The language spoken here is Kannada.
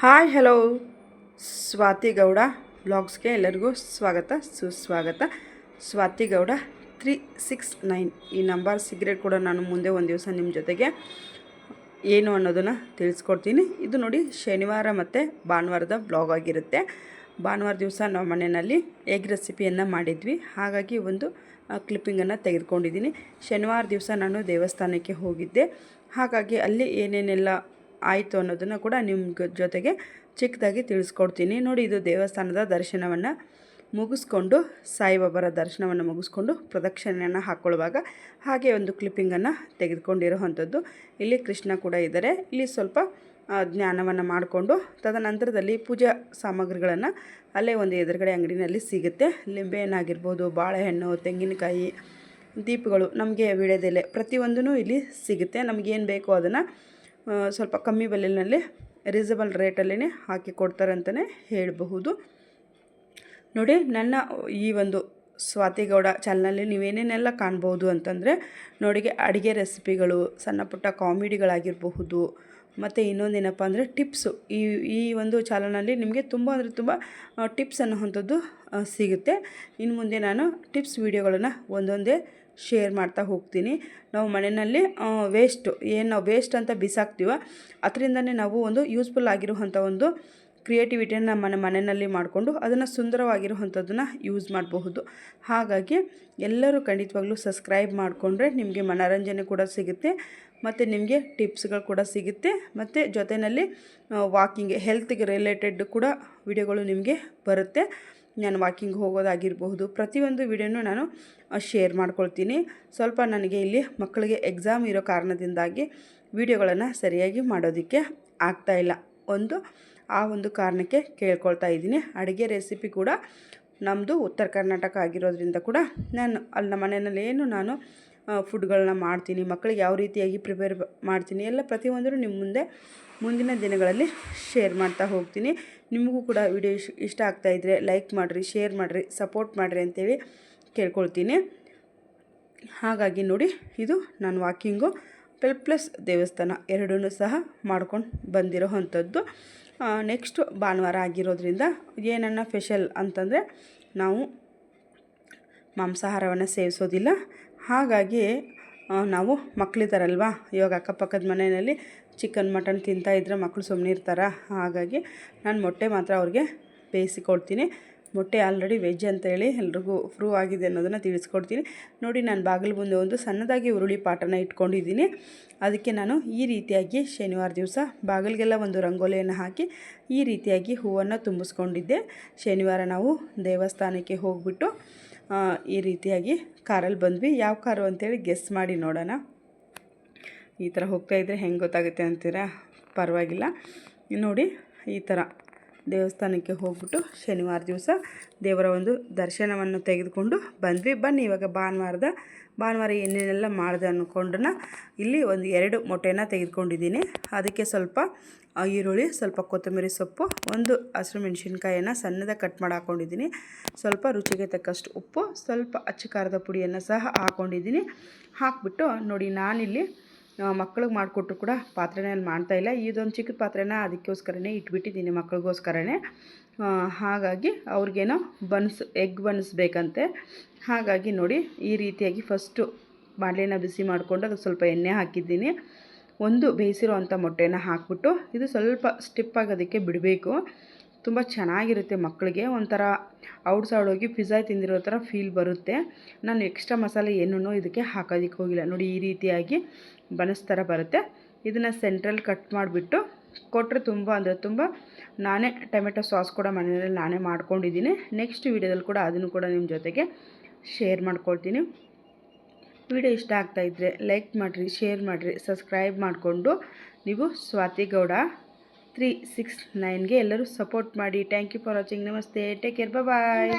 Hi, hello. ಸ್ವಾತಿ ಗೌಡ ಬ್ಲಾಗ್ಸ್ಗೆ ಎಲ್ಲರಿಗೂ ಸ್ವಾಗತ, ಸುಸ್ವಾಗತ. Swathi Gowda three six nine. ಈ ನಂಬರ್ ಸಿಗ್ರೆಟ್ ಕೂಡ ನಾನು ಮುಂದೆ ಒಂದು ದಿವಸ ನಿಮ್ಮ ಜೊತೆಗೆ ಏನು ಅನ್ನೋದನ್ನು ತಿಳಿಸ್ಕೊಡ್ತೀನಿ. ಇದು ನೋಡಿ ಶನಿವಾರ ಮತ್ತು ಭಾನುವಾರದ ಬ್ಲಾಗ್ ಆಗಿರುತ್ತೆ. ಭಾನುವಾರ ದಿವಸ ನಾವು ಮನೆಯಲ್ಲಿ ಎಗ್ ರೆಸಿಪಿಯನ್ನು ಮಾಡಿದ್ವಿ. ಹಾಗಾಗಿ ಒಂದು ಕ್ಲಿಪ್ಪಿಂಗನ್ನು ತೆಗೆದುಕೊಂಡಿದ್ದೀನಿ. ಶನಿವಾರ ದಿವಸ ನಾನು ದೇವಸ್ಥಾನಕ್ಕೆ ಹೋಗಿದ್ದೆ. ಹಾಗಾಗಿ ಅಲ್ಲಿ ಏನೇನೆಲ್ಲ ಆಯಿತು ಅನ್ನೋದನ್ನು ಕೂಡ ನಿಮ್ಮ ಜೊತೆಗೆ ಚಿಕ್ಕದಾಗಿ ತಿಳಿಸ್ಕೊಡ್ತೀನಿ. ನೋಡಿ, ಇದು ದೇವಸ್ಥಾನದ ದರ್ಶನವನ್ನು ಮುಗಿಸ್ಕೊಂಡು, ಸಾಯಿಬಾಬಾರ ದರ್ಶನವನ್ನು ಮುಗಿಸ್ಕೊಂಡು ಪ್ರದಕ್ಷಿಣೆಯನ್ನು ಹಾಕ್ಕೊಳ್ಳುವಾಗ ಹಾಗೆ ಒಂದು ಕ್ಲಿಪ್ಪಿಂಗನ್ನು ತೆಗೆದುಕೊಂಡಿರುವಂಥದ್ದು. ಇಲ್ಲಿ ಕೃಷ್ಣ ಕೂಡ ಇದ್ದಾರೆ ಇಲ್ಲಿ ಸ್ವಲ್ಪ ಜ್ಞಾನವನ್ನು ಮಾಡಿಕೊಂಡು, ತದನಂತರದಲ್ಲಿ ಪೂಜಾ ಸಾಮಗ್ರಿಗಳನ್ನು ಅಲ್ಲೇ ಒಂದು ಎದುರುಗಡೆ ಅಂಗಡಿನಲ್ಲಿ ಸಿಗುತ್ತೆ. ಲಿಂಬೆಯನ್ನಾಗಿರ್ಬೋದು ಬಾಳೆಹಣ್ಣು, ತೆಂಗಿನಕಾಯಿ, ದೀಪಗಳು ನಮಗೆ ವಿಳೆದೆಲೆ ಪ್ರತಿಯೊಂದೂ ಇಲ್ಲಿ ಸಿಗುತ್ತೆ. ನಮಗೇನು ಬೇಕೋ ಅದನ್ನು ಸ್ವಲ್ಪ ಕಮ್ಮಿ ಬೆಲೆಯಲ್ಲಿ ರೀಸನಬಲ್ ರೇಟಲ್ಲೇ ಹಾಕಿ ಕೊಡ್ತಾರೆ ಅಂತಲೇ ಹೇಳಬಹುದು. ನೋಡಿ, ನನ್ನ ಈ ಒಂದು ಸ್ವಾತಿಗೌಡ ಚಾನಲಲ್ಲಿ ನೀವೇನೇನೆಲ್ಲ ಕಾಣ್ಬೋದು ಅಂತಂದರೆ, ನೋಡಿಗೆ ಅಡುಗೆ ರೆಸಿಪಿಗಳು ಸಣ್ಣ ಪುಟ್ಟ ಕಾಮಿಡಿಗಳಾಗಿರಬಹುದು ಮತ್ತು ಇನ್ನೊಂದೇನಪ್ಪ ಅಂದರೆ ಟಿಪ್ಸು ಈ ಈ ಒಂದು ಚಾನಲ್ನಲ್ಲಿ ನಿಮಗೆ ತುಂಬ ಅಂದರೆ ತುಂಬ ಟಿಪ್ಸ್ ಅನ್ನೋವಂಥದ್ದು ಸಿಗುತ್ತೆ. ಇನ್ನು ಮುಂದೆ ನಾನು ಟಿಪ್ಸ್ ವೀಡಿಯೋಗಳನ್ನು ಒಂದೊಂದೇ ಶೇರ್ ಮಾಡ್ತಾ ಹೋಗ್ತೀನಿ. ನಾವು ಮನೆಯಲ್ಲಿ ವೇಸ್ಟು ಏನು ನಾವು ವೇಸ್ಟ್ ಅಂತ ಬಿಸಾಕ್ತೀವೋ, ಅದರಿಂದನೇ ನಾವು ಒಂದು ಯೂಸ್ಫುಲ್ ಆಗಿರುವಂಥ ಒಂದು ಕ್ರಿಯೇಟಿವಿಟಿಯನ್ನು ನಮ್ಮ ಮನೆಯಲ್ಲಿ ಮಾಡಿಕೊಂಡು ಅದನ್ನು ಸುಂದರವಾಗಿರುವಂಥದ್ದನ್ನು ಯೂಸ್ ಮಾಡಬಹುದು. ಹಾಗಾಗಿ ಎಲ್ಲರೂ ಖಂಡಿತವಾಗ್ಲೂ ಸಬ್ಸ್ಕ್ರೈಬ್ ಮಾಡಿಕೊಂಡ್ರೆ ನಿಮಗೆ ಮನೋರಂಜನೆ ಕೂಡ ಸಿಗುತ್ತೆ, ಮತ್ತು ನಿಮಗೆ ಟಿಪ್ಸ್ಗಳು ಕೂಡ ಸಿಗುತ್ತೆ, ಮತ್ತು ಜೊತೆಯಲ್ಲಿ ವಾಕಿಂಗ್ ಹೆಲ್ತ್ಗೆ ರಿಲೇಟೆಡ್ ಕೂಡ ವಿಡಿಯೋಗಳು ನಿಮಗೆ ಬರುತ್ತೆ. ನಾನು ವಾಕಿಂಗ್ ಹೋಗೋದಾಗಿರಬಹುದು, ಪ್ರತಿಯೊಂದು ವಿಡಿಯೋನೂ ನಾನು ಶೇರ್ ಮಾಡ್ಕೊಳ್ತೀನಿ. ಸ್ವಲ್ಪ ನನಗೆ ಇಲ್ಲಿ ಮಕ್ಕಳಿಗೆ ಎಕ್ಸಾಮ್ ಇರೋ ಕಾರಣದಿಂದಾಗಿ ವಿಡಿಯೋಗಳನ್ನು ಸರಿಯಾಗಿ ಮಾಡೋದಕ್ಕೆ ಆಗ್ತಾಯಿಲ್ಲ ಒಂದು, ಆ ಒಂದು ಕಾರಣಕ್ಕೆ ಕೇಳ್ಕೊಳ್ತಾ ಇದ್ದೀನಿ. ಅಡುಗೆ ರೆಸಿಪಿ ಕೂಡ ನಮ್ಮದು ಉತ್ತರ ಕರ್ನಾಟಕ ಆಗಿರೋದ್ರಿಂದ ಕೂಡ ನಾನು, ಅಲ್ಲಿ ಮನೆಯಲ್ಲಿ ಏನು ನಾನು ಫುಡ್ಗಳನ್ನ ಮಾಡ್ತೀನಿ ಮಕ್ಕಳಿಗೆ ಯಾವ ರೀತಿಯಾಗಿ ಪ್ರಿಪೇರ್ ಮಾಡ್ತೀನಿ, ಎಲ್ಲ ಪ್ರತಿಯೊಂದರೂ ನಿಮ್ಮ ಮುಂದೆ ಮುಂದಿನ ದಿನಗಳಲ್ಲಿ ಶೇರ್ ಮಾಡ್ತಾ ಹೋಗ್ತೀನಿ. ನಿಮಗೂ ಕೂಡ ವಿಡಿಯೋ ಇಷ್ಟ ಆಗ್ತಾಯಿದ್ರೆ ಲೈಕ್ ಮಾಡಿರಿ ಶೇರ್ ಮಾಡಿರಿ ಸಪೋರ್ಟ್ ಮಾಡಿರಿ ಅಂತೇಳಿ ಕೇಳ್ಕೊಳ್ತೀನಿ. ಹಾಗಾಗಿ ನೋಡಿ, ಇದು ನಾನು ವಾಕಿಂಗು ಪೆಲ್ ಪ್ಲಸ್ ದೇವಸ್ಥಾನ ಎರಡೂ ಸಹ ಮಾಡ್ಕೊಂಡು ಬಂದಿರೋ ಅಂಥದ್ದು. ನೆಕ್ಸ್ಟು ಭಾನುವಾರ ಆಗಿರೋದ್ರಿಂದ ಏನನ್ನ ಸ್ಪೆಷಲ್ ಅಂತಂದರೆ ನಾವು ಮಾಂಸಾಹಾರವನ್ನು ಸೇವಿಸೋದಿಲ್ಲ. ಹಾಗಾಗಿ ನಾವು ಮಕ್ಕಳಿದ್ದಾರಲ್ವಾ ಇವಾಗ ಅಕ್ಕಪಕ್ಕದ ಮನೆಯಲ್ಲಿ ಚಿಕನ್ ಮಟನ್ ತಿಂತಾಯಿದ್ರೆ ಮಕ್ಕಳು ಸುಮ್ಮನೆ ಇರ್ತಾರ. ಹಾಗಾಗಿ ನಾನು ಮೊಟ್ಟೆ ಮಾತ್ರ ಅವ್ರಿಗೆ ಬೇಯಿಸಿಕೊಡ್ತೀನಿ. ಮೊಟ್ಟೆ ಆಲ್ರೆಡಿ ವೆಜ್ ಅಂತೇಳಿ ಎಲ್ರಿಗೂ ಪ್ರೂವ್ ಆಗಿದೆ ಅನ್ನೋದನ್ನು ತಿಳಿಸ್ಕೊಡ್ತೀನಿ. ನೋಡಿ, ನಾನು ಬಾಗಿಲು ಮುಂದೆ ಒಂದು ಸಣ್ಣದಾಗಿ ಉರುಳಿ ಪಾಟನ ಇಟ್ಕೊಂಡಿದ್ದೀನಿ. ಅದಕ್ಕೆ ನಾನು ಈ ರೀತಿಯಾಗಿ ಶನಿವಾರ ದಿವಸ ಬಾಗಿಲಿಗೆಲ್ಲ ಒಂದು ರಂಗೋಲಿಯನ್ನು ಹಾಕಿ ಈ ರೀತಿಯಾಗಿ ಹೂವನ್ನು ತುಂಬಿಸ್ಕೊಂಡಿದ್ದೆ. ಶನಿವಾರ ನಾವು ದೇವಸ್ಥಾನಕ್ಕೆ ಹೋಗ್ಬಿಟ್ಟು ಈ ರೀತಿಯಾಗಿ ಕಾರಲ್ಲಿ ಬಂದ್ವಿ. ಯಾವ ಕಾರು ಅಂತೇಳಿ ಗೆಸ್ ಮಾಡಿ ನೋಡೋಣ. ಈ ಥರ ಹೋಗ್ತಾಯಿದ್ರೆ ಹೆಂಗೆ ಗೊತ್ತಾಗುತ್ತೆ ಅಂತೀರಾ? ಪರವಾಗಿಲ್ಲ. ನೋಡಿ, ಈ ಥರ. ದೇವಸ್ಥಾನಕ್ಕೆ ಹೋಗ್ಬಿಟ್ಟು ಶನಿವಾರ ದಿವಸ ದೇವರ ಒಂದು ದರ್ಶನವನ್ನು ತೆಗೆದುಕೊಂಡು ಬಂದ್ವಿ. ಬನ್ನಿ, ಇವಾಗ ಭಾನುವಾರದ, ಭಾನುವಾರ ಏನೇನೆಲ್ಲ ಮಾಡಿದೆ ಅಂದ್ಕೊಂಡ್ರೆ ಇಲ್ಲಿ ಒಂದು ಎರಡು ಮೊಟ್ಟೆನ ತೆಗೆದುಕೊಂಡಿದ್ದೀನಿ. ಅದಕ್ಕೆ ಸ್ವಲ್ಪ ಈರುಳ್ಳಿ, ಸ್ವಲ್ಪ ಕೊತ್ತಂಬರಿ ಸೊಪ್ಪು, ಒಂದು ಹಸಿರು ಮೆಣಸಿನ್ಕಾಯಿಯನ್ನು ಸಣ್ಣದಾಗಿ ಕಟ್ ಮಾಡಿ ಹಾಕ್ಕೊಂಡಿದ್ದೀನಿ ಸ್ವಲ್ಪ ರುಚಿಗೆ ತಕ್ಕಷ್ಟು ಉಪ್ಪು, ಸ್ವಲ್ಪ ಅಚ್ಚಕಾರದ ಖಾರದ ಪುಡಿಯನ್ನು ಸಹ ಹಾಕ್ಕೊಂಡಿದ್ದೀನಿ ಹಾಕ್ಬಿಟ್ಟು ನೋಡಿ, ನಾನಿಲ್ಲಿ ಮಕ್ಳಿಗೆ ಮಾಡಿಕೊಟ್ರು ಕೂಡ ಪಾತ್ರೆನಲ್ಲಿ ಮಾಡ್ತಾಯಿಲ್ಲ ಇದೊಂದು ಚಿಕ್ಕ ಪಾತ್ರೆನ ಅದಕ್ಕೋಸ್ಕರನೇ ಇಟ್ಬಿಟ್ಟಿದ್ದೀನಿ ಮಕ್ಕಳಿಗೋಸ್ಕರನೇ ಹಾಗಾಗಿ ಅವ್ರಿಗೇನೋ ಬನ್ಸ್, ಎಗ್ ಬನ್ಸ್ ಬೇಕಂತೆ. ಹಾಗಾಗಿ ನೋಡಿ ಈ ರೀತಿಯಾಗಿ ಫಸ್ಟು ಬಾಣಲೆನ ಬಿಸಿ ಮಾಡಿಕೊಂಡು ಅದಕ್ಕೆ ಸ್ವಲ್ಪ ಎಣ್ಣೆ ಹಾಕಿದ್ದೀನಿ. ಒಂದು ಬೇಯಿಸಿರೋ ಅಂಥ ಮೊಟ್ಟೆನ ಹಾಕ್ಬಿಟ್ಟು ಇದು ಸ್ವಲ್ಪ ಸ್ಟಿಪ್ ಆಗೋದಕ್ಕೆ ಬಿಡಬೇಕು. ತುಂಬ ಚೆನ್ನಾಗಿರುತ್ತೆ ಮಕ್ಕಳಿಗೆ. ಒಂಥರ ಔಟ್ ಸೈಡ್ ಹೋಗಿ ಪಿಜ್ಜಾ ತಿಂದಿರೋ ಥರ ಫೀಲ್ ಬರುತ್ತೆ. ನಾನು ಎಕ್ಸ್ಟ್ರಾ ಮಸಾಲೆ ಏನೂ ಇದಕ್ಕೆ ಹಾಕೋದಕ್ಕೆ ಹೋಗಿಲ್ಲ. ನೋಡಿ, ಈ ರೀತಿಯಾಗಿ ಬನಸ್ ಥರ ಬರುತ್ತೆ. ಇದನ್ನು ಸೆಂಟ್ರಲ್ ಕಟ್ ಮಾಡಿಬಿಟ್ಟು ಕೊಟ್ಟರೆ ತುಂಬ, ಅಂದರೆ ತುಂಬ ನಾನೇ ಟೊಮೆಟೊ ಸಾಸ್ ಕೂಡ ಮನೆಯಲ್ಲಿ ನಾನೇ ಮಾಡ್ಕೊಂಡಿದ್ದೀನಿ. ನೆಕ್ಸ್ಟ್ ವೀಡಿಯೋದಲ್ಲಿ ಕೂಡ ಅದನ್ನು ಕೂಡ ನಿಮ್ಮ ಜೊತೆಗೆ ಶೇರ್ ಮಾಡ್ಕೊಳ್ತೀನಿ. ವಿಡಿಯೋ ಇಷ್ಟ ಆಗ್ತಾಯಿದ್ರೆ ಲೈಕ್ ಮಾಡಿರಿ ಶೇರ್ ಮಾಡಿರಿ ಸಬ್ಸ್ಕ್ರೈಬ್ ಮಾಡಿಕೊಂಡು ನೀವು ಸ್ವಾತಿ ಗೌಡ ತ್ರೀ ಸಿಕ್ಸ್ ನೈನ್ಗೆ ಎಲ್ಲರೂ ಸಪೋರ್ಟ್ ಮಾಡಿ. ಥ್ಯಾಂಕ್ ಯು ಫಾರ್ ವಾಚಿಂಗ್ ನಮಸ್ತೆ. Take care bye